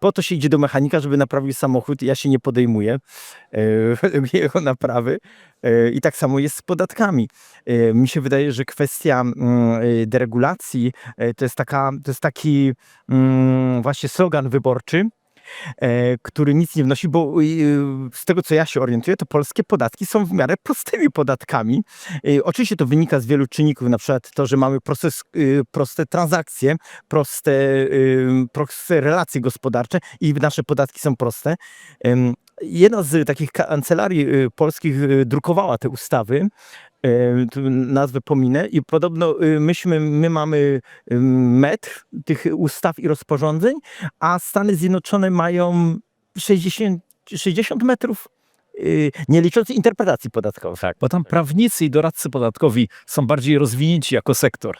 po to się idzie do mechanika, żeby naprawił samochód. Ja się nie podejmuję e, jego naprawy. E, I tak samo jest z podatkami. E, Mi się wydaje, że kwestia mm, deregulacji to jest, taka, to jest taki mm, właśnie slogan wyborczy, który nic nie wnosi, bo y, z tego co ja się orientuję, to polskie podatki są w miarę prostymi podatkami. E, Oczywiście to wynika z wielu czynników, na przykład to, że mamy proste, proste transakcje, proste, proste relacje gospodarcze i nasze podatki są proste. Jedna z takich kancelarii y, polskich y, drukowała te ustawy, tu nazwę pominę i podobno y, myśmy, my mamy y, metr tych ustaw i rozporządzeń, a Stany Zjednoczone mają 60, 60 metrów, y, nie licząc interpretacji podatkowych. Bo tam prawnicy i doradcy podatkowi są bardziej rozwinięci jako sektor.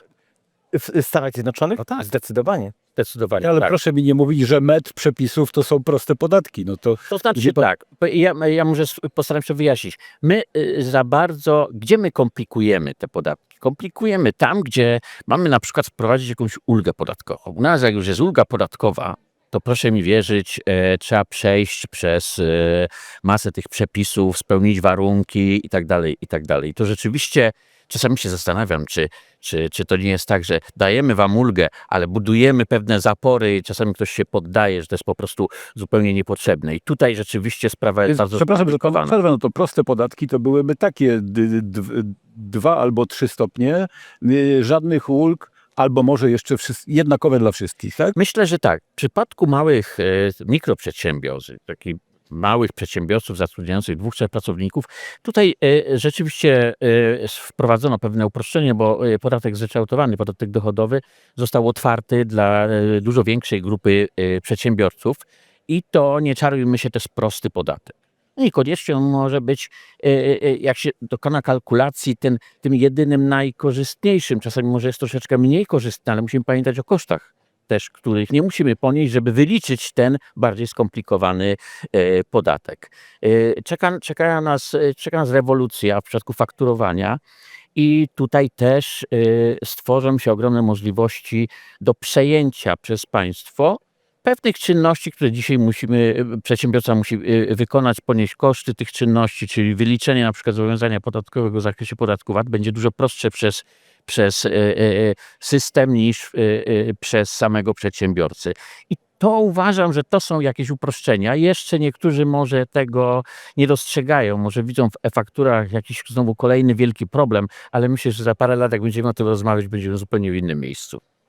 W Stanach Zjednoczonych? No tak. Zdecydowanie. Zdecydowanie. Ale tak. proszę mi nie mówić, że metr przepisów to są proste podatki. No to To znaczy po- tak, ja, ja może postaram się wyjaśnić. My y, za bardzo, gdzie my komplikujemy te podatki? Komplikujemy tam, gdzie mamy na przykład wprowadzić jakąś ulgę podatkową. U nas jak już jest ulga podatkowa, to proszę mi wierzyć, e, trzeba przejść przez e, masę tych przepisów, spełnić warunki i tak dalej, i tak dalej. To rzeczywiście czasami się zastanawiam, czy, czy, czy to nie jest tak, że dajemy wam ulgę, ale budujemy pewne zapory i czasami ktoś się poddaje, że to jest po prostu zupełnie niepotrzebne. I tutaj rzeczywiście sprawa jest bardzo Przepraszam, że skomplikowana. przerwę, no to proste podatki to byłyby takie dwa albo trzy stopnie, y, żadnych ulg, albo może jeszcze jednakowe dla wszystkich, tak? Myślę, że tak. W przypadku małych e, mikroprzedsiębiorców, takich małych przedsiębiorców zatrudniających dwóch, trzech pracowników, tutaj e, rzeczywiście e, wprowadzono pewne uproszczenie, bo e, podatek zryczałtowany, podatek dochodowy został otwarty dla dużo większej grupy przedsiębiorców i to, nie czarujmy się, to jest prosty podatek. Niekoniecznie on może być, jak się dokona kalkulacji, ten, tym jedynym najkorzystniejszym. Czasami może jest troszeczkę mniej korzystny, ale musimy pamiętać o kosztach też, których nie musimy ponieść, żeby wyliczyć ten bardziej skomplikowany e, podatek. E, Czeka, czeka, nas, e, czeka nas rewolucja w przypadku fakturowania. I tutaj też stworzą się ogromne możliwości do przejęcia przez państwo pewnych czynności, które dzisiaj musimy, przedsiębiorca musi wykonać, ponieść koszty tych czynności, czyli wyliczenie na przykład zobowiązania podatkowego w zakresie podatku VAT będzie dużo prostsze przez, przez e, e, system niż e, e, przez samego przedsiębiorcy. I to uważam, że to są jakieś uproszczenia. Jeszcze niektórzy może tego nie dostrzegają, może widzą w e-fakturach jakiś znowu kolejny wielki problem, ale myślę, że za parę lat, jak będziemy o tym rozmawiać, będziemy zupełnie w innym miejscu.